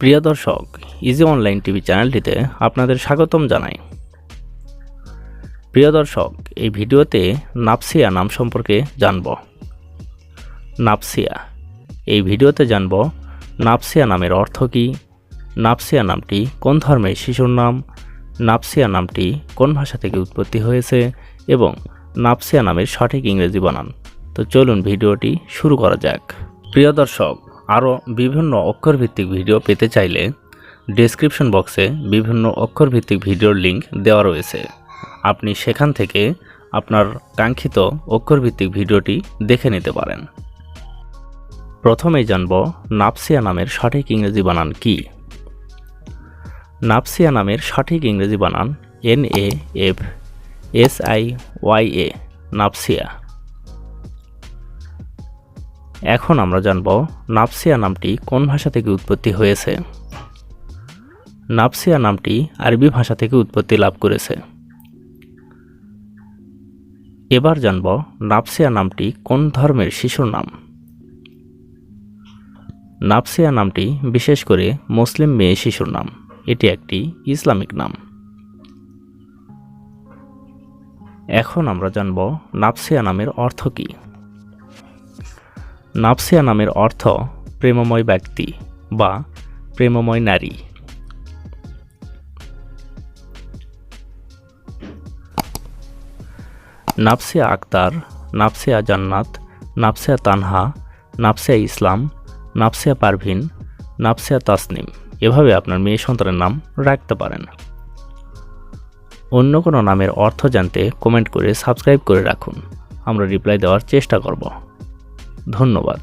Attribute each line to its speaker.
Speaker 1: প্রিয় দর্শক easy online TV চ্যানেলটিতে আপনাদের স্বাগতম জানাই। প্রিয় দর্শক, এই ভিডিওতে নাপসিয়া নাম সম্পর্কে জানব। নাপসিয়া, এই ভিডিওতে জানব নাপসিয়া নামের অর্থ কী, নাপসিয়া নামটি কোন ধর্মের শিশুর নাম, নাপসিয়া নামটি কোন ভাষা থেকে উৎপত্তি হয়েছে এবং নাপসিয়া নামের সঠিক ইংরেজি বানান। তো চলুন ভিডিওটি শুরু করা যাক। প্রিয় দর্শক আরও বিভিন্ন অক্ষরভিত্তিক ভিডিও পেতে চাইলে ডেসক্রিপশন বক্সে বিভিন্ন অক্ষরভিত্তিক ভিডিওর লিঙ্ক দেওয়া রয়েছে। আপনি সেখান থেকে আপনার কাঙ্ক্ষিত অক্ষরভিত্তিক ভিডিওটি দেখে নিতে পারেন। প্রথমেই জানব নাপসিয়া নামের সঠিক ইংরেজি বানান কি? নাপসিয়া নামের সঠিক ইংরেজি বানান N A F S I Y A নাপসিয়া এখন আমরা জানব নাপসিয়া নামটি কোন ভাষা থেকে উৎপত্তি হয়েছে। নাপসিয়া নামটি আরবি ভাষা থেকে উৎপত্তি লাভ করেছে। এবার জানব নাপসিয়া নামটি কোন ধর্মের শিশুর নাম। নাপসিয়া নামটি বিশেষ করে মুসলিম মেয়ে শিশুর নাম। এটি একটি ইসলামিক নাম। এখন আমরা জানব নাপসিয়া নামের অর্থ কী। নাপসিয়া নামের অর্থ প্রেমময় ব্যক্তি বা প্রেমময় নারী। নাপসিয়া আক্তার নাপসিয়া জান্নাত নাপসিয়া তানহা নাপসিয়া ইসলাম নাপসিয়া পারভিন নাপসিয়া তাসনিম। এভাবে আপনার মেয়ে সন্তানের নাম রাখতে পারেন। অন্য কোনো নামের অর্থ জানতে কমেন্ট করে সাবস্ক্রাইব করে রাখুন। আমরা রিপ্লাই দেওয়ার চেষ্টা করব। ধন্যবাদ